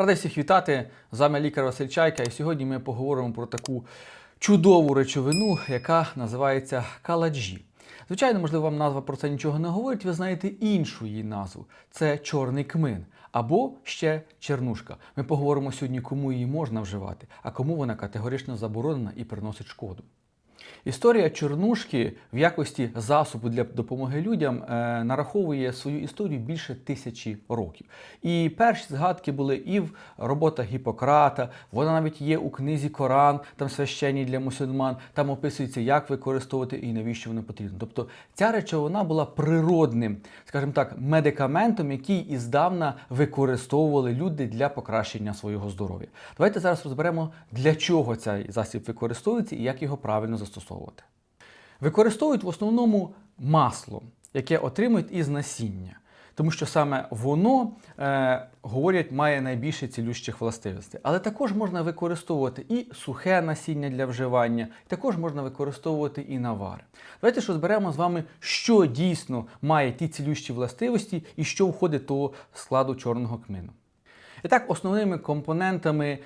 Радий всіх вітати. З вами лікар Василь Чайка, і сьогодні ми поговоримо про таку чудову речовину, яка називається каладжі. Звичайно, можливо, вам назва про це нічого не говорить, ви знаєте іншу її назву це чорний кмин або ще чернушка. Ми поговоримо сьогодні, кому її можна вживати, а кому вона категорично заборонена і приносить шкоду. Історія чорнушки в якості засобу для допомоги людям е, нараховує свою історію більше тисячі років. І перші згадки були і в роботах Гіппократа, вона навіть є у книзі Коран, там священні для мусульман, там описується, як використовувати і навіщо воно потрібно. Тобто ця речовина була природним, скажімо так, медикаментом, який іздавна використовували люди для покращення свого здоров'я. Давайте зараз розберемо, для чого цей засіб використовується і як його правильно застосовувати. Використовують в основному масло, яке отримують із насіння. Тому що саме воно, е, говорять, має найбільше цілющих властивостей. Але також можна використовувати і сухе насіння для вживання, також можна використовувати і навари. Давайте ж розберемо з вами, що дійсно має ті цілющі властивості і що входить до складу чорного кмину. І так, основними компонентами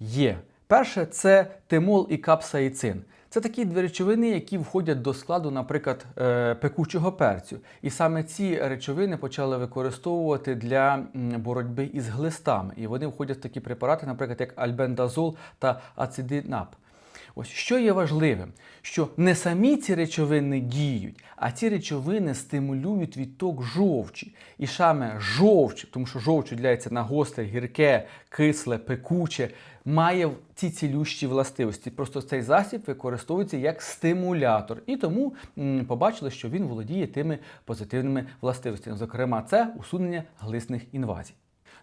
є. Перше це тимол і капсаїцин. Це такі дві речовини, які входять до складу, наприклад, е, пекучого перцю. І саме ці речовини почали використовувати для боротьби із глистами. І вони входять в такі препарати, наприклад, як альбендазол та ацидинап. Ось що є важливим, що не самі ці речовини діють, а ці речовини стимулюють відток жовчі. І саме жовч, тому що жовч виділяється на гостре, гірке, кисле, пекуче, має ці цілющі властивості. Просто цей засіб використовується як стимулятор. І тому побачили, що він володіє тими позитивними властивостями. Зокрема, це усунення глисних інвазій.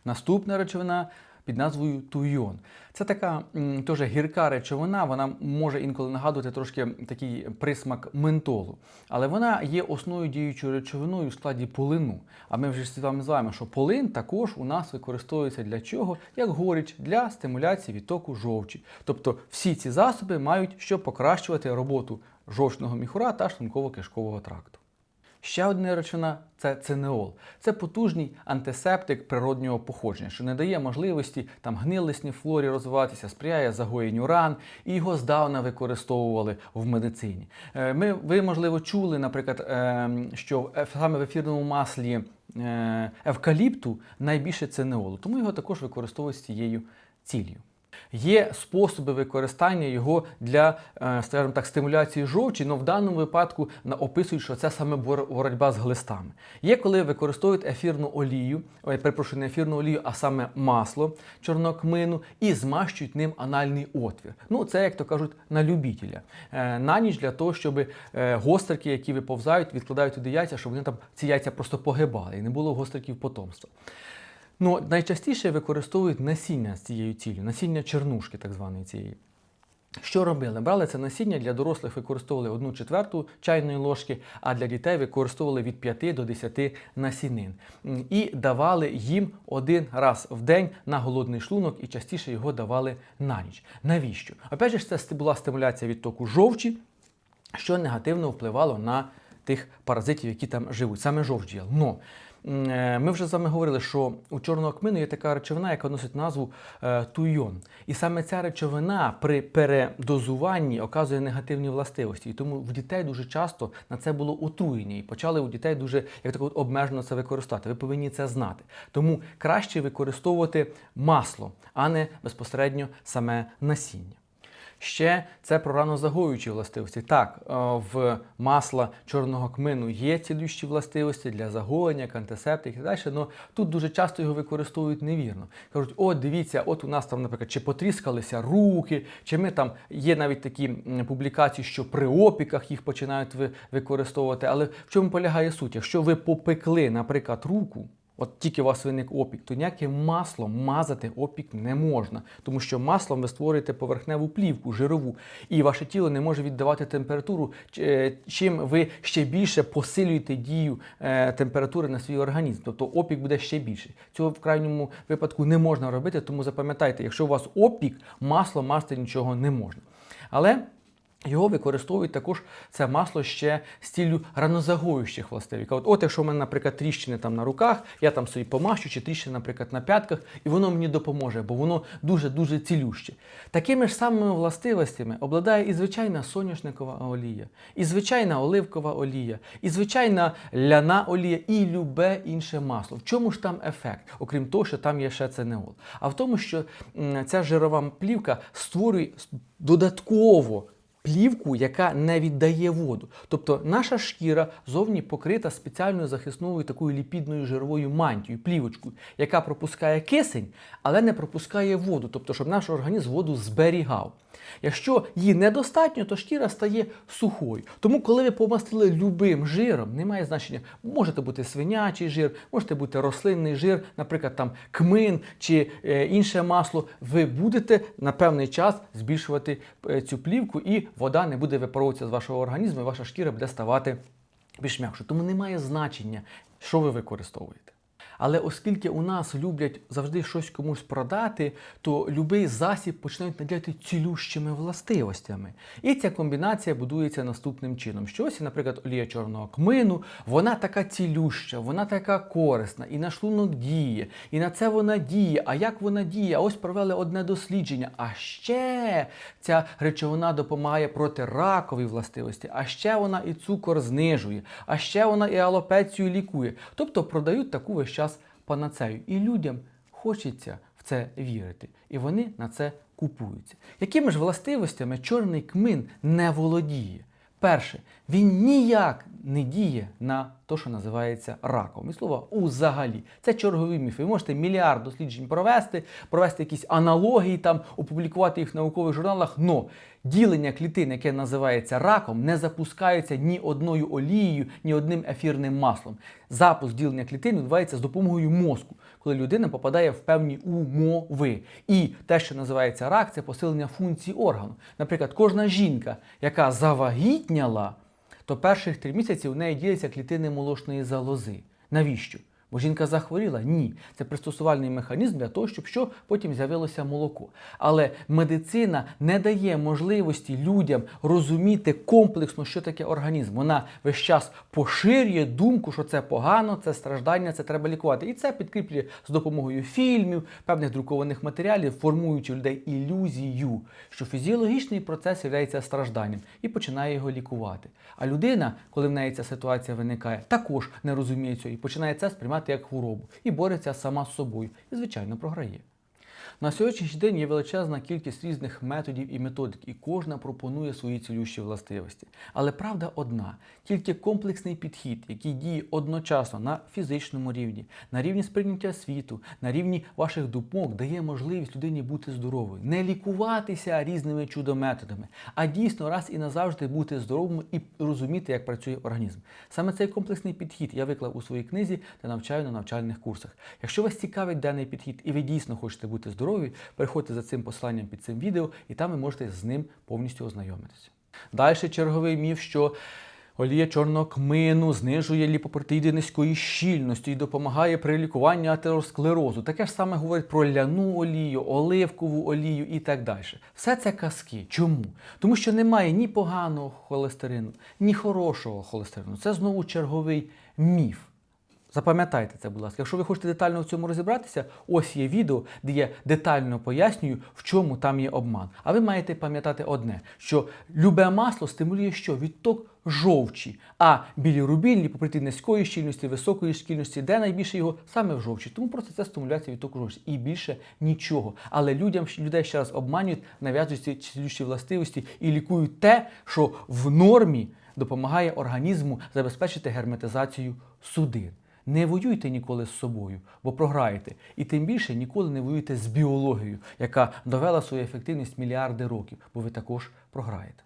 Наступна речовина під назвою туйон. Це така теж гірка речовина, вона може інколи нагадувати трошки такий присмак ментолу. Але вона є основною діючою речовиною у складі полину. А ми вже з вами знаємо, що полин також у нас використовується для чого? Як горіч, для стимуляції відтоку жовчі. Тобто всі ці засоби мають що покращувати роботу жовчного міхура та шлунково-кишкового тракту. Ще одна речовина це цинеол. Це потужний антисептик природнього походження, що не дає можливості там гнилисній флорі розвиватися, сприяє загоєнню ран, і його здавна використовували в медицині. Е, Ми, ви, можливо, чули, наприклад, е, що е, саме в ефірному маслі евкаліпту найбільше цинеолу, тому його також використовують з цією ціллю. Є способи використання його для, е, скажімо так, стимуляції жовчі, але в даному випадку описують, що це саме боротьба з глистами. Є коли використовують ефірну олію, ой, перепрошую, не ефірну олію, а саме масло чорного кмину і змащують ним анальний отвір. Ну, це, як то кажуть, на любителя. Е, На ніч для того, щоб е, гострики, які виповзають, відкладають туди яйця, щоб вони там ці яйця просто погибали і не було гостриків потомства. Ну, найчастіше використовують насіння з цією ціллю, насіння чернушки, так званої цієї. Що робили? Брали це насіння для дорослих використовували 1 четверту чайної ложки, а для дітей використовували від 5 до 10 насінин. І давали їм один раз в день на голодний шлунок і частіше його давали на ніч. Навіщо? Опять же, це була стимуляція відтоку жовчі, що негативно впливало на тих паразитів, які там живуть, саме жовч діял. Но ми вже з вами говорили, що у чорного кмину є така речовина, яка носить назву е, туйон. І саме ця речовина при передозуванні оказує негативні властивості. І тому в дітей дуже часто на це було отруєння. І почали у дітей дуже як так обмежено це використати. Ви повинні це знати. Тому краще використовувати масло, а не безпосередньо саме насіння. Ще це про ранозагоюючі властивості. Так, е, в масла чорного кмину є цілющі властивості для загоєння, як антисептик і далі, але тут дуже часто його використовують невірно. Кажуть, от дивіться, от у нас там, наприклад, чи потріскалися руки, чи ми там є навіть такі публікації, що при опіках їх починають використовувати. Але в чому полягає суть? Якщо ви попекли, наприклад, руку. От тільки у вас виник опік, то ніяким маслом мазати опік не можна, тому що маслом ви створюєте поверхневу плівку, жирову, і ваше тіло не може віддавати температуру, е, чим ви ще більше посилюєте дію е, температури на свій організм. Тобто опік буде ще більший. Цього в крайньому випадку не можна робити, тому запам'ятайте, якщо у вас опік, масло мазати нічого не можна. Але Його використовують також це масло ще з ціллю ранозагоючих властивостей. От, от якщо в мене, наприклад, тріщини там на руках, я там собі помащу, чи тріщини, наприклад, на п'ятках, і воно мені допоможе, бо воно дуже-дуже цілюще. Такими ж самими властивостями обладає і звичайна соняшникова олія, і звичайна оливкова олія, і звичайна ляна олія, і любе інше масло. В чому ж там ефект? Окрім того, що там є ще ценеол. А в тому, що ця жирова плівка створює додатково плівку, яка не віддає воду. Тобто наша шкіра зовні покрита спеціальною захисною такою ліпідною жировою мантією, плівочкою, яка пропускає кисень, але не пропускає воду, тобто, щоб наш організм воду зберігав. Якщо її недостатньо, то шкіра стає сухою. Тому, коли ви помастили любим жиром, немає значення, можете бути свинячий жир, можете бути рослинний жир, наприклад, там кмин чи е, інше масло, ви будете на певний час збільшувати е, цю плівку, і вода не буде випаровуватися з вашого організму, і ваша шкіра буде ставати більш м'якшою. Тому немає значення, що ви використовуєте. Але оскільки у нас люблять завжди щось комусь продати, то будь-який засіб починають наділяти цілющими властивостями. І ця комбінація будується наступним чином. Що ось, наприклад, олія чорного кмину, вона така цілюща, вона така корисна, і на шлунок діє, і на це вона діє. А як вона діє? Ось провели одне дослідження. А ще ця речовина допомагає проти ракової властивості, а ще вона і цукор знижує, а ще вона і алопецію лікує. Тобто продають таку весь час панацею. І людям хочеться в це вірити. І вони на це купуються. Якими ж властивостями чорний кмин не володіє? Перше, він ніяк не діє на те, що називається раком. І слово узагалі. Це чергові міфи. Ви можете мільярд досліджень провести, провести якісь аналогії, там, опублікувати їх в наукових журналах, но ділення клітин, яке називається раком, не запускається ні одною олією, ні одним ефірним маслом. Запуск ділення клітин відбувається з допомогою мозку, коли людина попадає в певні умови. І те, що називається рак, це посилення функцій органу. Наприклад, кожна жінка, яка завагітняла, то перших три місяці у неї діляться клітини молочної залози. Навіщо? Бо жінка захворіла? Ні. Це пристосувальний механізм для того, щоб що потім з'явилося молоко. Але медицина не дає можливості людям розуміти комплексно, що таке організм. Вона весь час поширює думку, що це погано, це страждання, це треба лікувати. І це підкріплює з допомогою фільмів, певних друкованих матеріалів, формуючи у людей ілюзію, що фізіологічний процес є стражданням і починає його лікувати. А людина, коли в неї ця ситуація виникає, також не розуміє цього і починає це сприймати як хворобу і бореться сама з собою, і, звичайно, програє. На сьогоднішній день є величезна кількість різних методів і методик, і кожна пропонує свої цілющі властивості. Але правда одна: тільки комплексний підхід, який діє одночасно на фізичному рівні, на рівні сприйняття світу, на рівні ваших думок, дає можливість людині бути здоровою, не лікуватися різними чудометодами, а дійсно раз і назавжди бути здоровим і розуміти, як працює організм. Саме цей комплексний підхід я виклав у своїй книзі та навчаю на навчальних курсах. Якщо вас цікавить даний підхід і ви дійсно хочете бути здорові, переходьте за цим посиланням під цим відео, і там ви можете з ним повністю ознайомитися. Далі черговий міф, що олія чорного кмину знижує ліпопротеїди низької щільності і допомагає при лікуванні атеросклерозу. Таке ж саме говорить про ляну олію, оливкову олію і так далі. Все це казки. Чому? Тому що немає ні поганого холестерину, ні хорошого холестерину. Це знову черговий міф. Запам'ятайте це, будь ласка. Якщо ви хочете детально в цьому розібратися, ось є відео, де я детально пояснюю, в чому там є обман. А ви маєте пам'ятати одне: що любе масло стимулює що? Відток жовчі, а білірубін, ліпопротеїд низької щільності, високої щільності, де найбільше його саме в жовчі. Тому просто це стимуляція відтоку жовчі. І більше нічого. Але людям людей ще раз обманюють, нав'язують ці цілющі властивості і лікують те, що в нормі допомагає організму забезпечити герметизацію судин. Не воюйте ніколи з собою, бо програєте. І тим більше ніколи не воюйте з біологією, яка довела свою ефективність мільярди років, бо ви також програєте.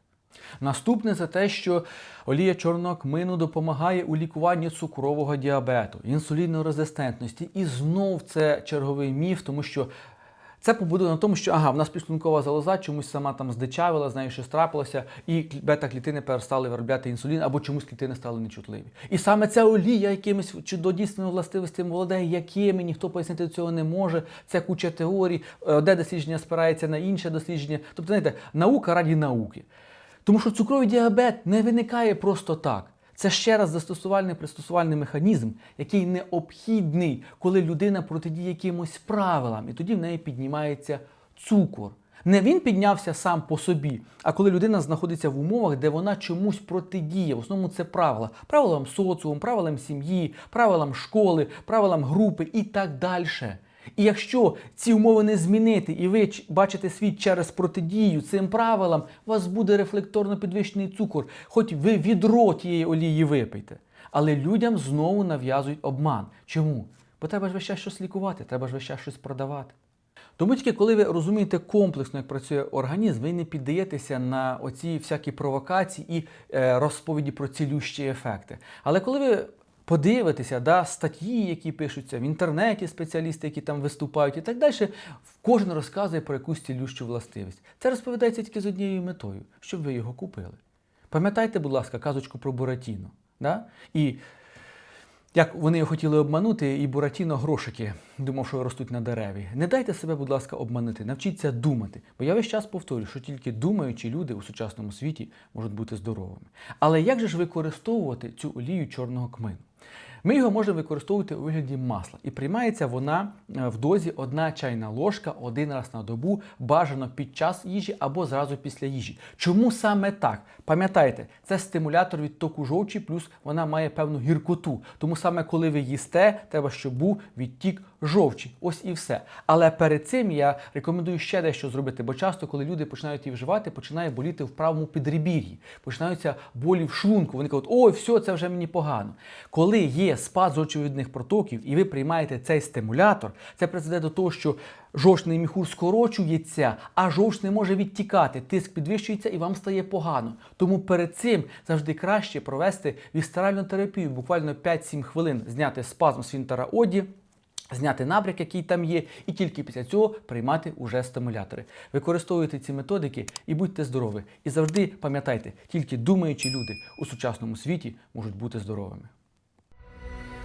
Наступне це те, що олія чорного кмину допомагає у лікуванні цукрового діабету, інсулінорезистентності. І знов це черговий міф, тому що це побудовано на тому, що ага, в нас підшлункова залоза чомусь сама там здичавила, з нею щось трапилося, і бета-клітини перестали виробляти інсулін, або чомусь клітини стали нечутливі. І саме ця олія якимись чудодійсними властивостями володає, якими ніхто пояснити цього не може. Це куча теорій, одне дослідження спирається на інше дослідження. Тобто, знаєте, наука раді науки. Тому що цукровий діабет не виникає просто так. Це ще раз застосувальний пристосувальний механізм, який необхідний, коли людина протидіє якимось правилам, і тоді в неї піднімається цукор. Не він піднявся сам по собі, а коли людина знаходиться в умовах, де вона чомусь протидіє. В основному це правила. Правилам соціуму, правилам сім'ї, правилам школи, правилам групи і так далі. І якщо ці умови не змінити, і ви бачите світ через протидію цим правилам, у вас буде рефлекторно підвищений цукор, хоч ви відро тієї олії випийте. Але людям знову нав'язують обман. Чому? Бо треба ж весь час щось лікувати, треба ж весь час щось продавати. Тому тільки коли ви розумієте комплексно, як працює організм, ви не піддаєтеся на оці всякі провокації і е, розповіді про цілющі ефекти. Але коли ви подивитеся да, статті, які пишуться в інтернеті, спеціалісти, які там виступають, і так далі, кожен розказує про якусь цілющу властивість. Це розповідається тільки з однією метою, щоб ви його купили. Пам'ятайте, будь ласка, казочку про Буратіно. Да? І як вони його хотіли обманути, і Буратіно грошики думав, що ростуть на дереві. Не дайте себе, будь ласка, обманути, навчіться думати. Бо я весь час повторюю, що тільки думаючі люди у сучасному світі можуть бути здоровими. Але як же ж використовувати цю олію чорного кмину? Ми його можемо використовувати у вигляді масла, і приймається вона е, в дозі 1 чайна ложка один раз на добу, бажано під час їжі або зразу після їжі. Чому саме так? Пам'ятайте, це стимулятор відтоку жовчі, плюс вона має певну гіркоту. Тому саме коли ви їсте, треба, щоб був відтік жовчі. Ось і все. Але перед цим я рекомендую ще дещо зробити, бо часто, коли люди починають її вживати, починає боліти в правому підребір'ї, починаються болі в шлунку. Вони кажуть, ой, все, це вже мені погано. Коли є спад жовчовідних протоків, і ви приймаєте цей стимулятор, це призведе до того, що жовчний міхур скорочується, а жовч не може відтікати. Тиск підвищується і вам стає погано. Тому перед цим завжди краще провести вістеральну терапію, буквально 5-7 хвилин, зняти спазм сфінктера оді. Зняти набряк, який там є, і тільки після цього приймати уже стимулятори. Використовуйте ці методики і будьте здорові. І завжди пам'ятайте, тільки думаючі люди у сучасному світі можуть бути здоровими.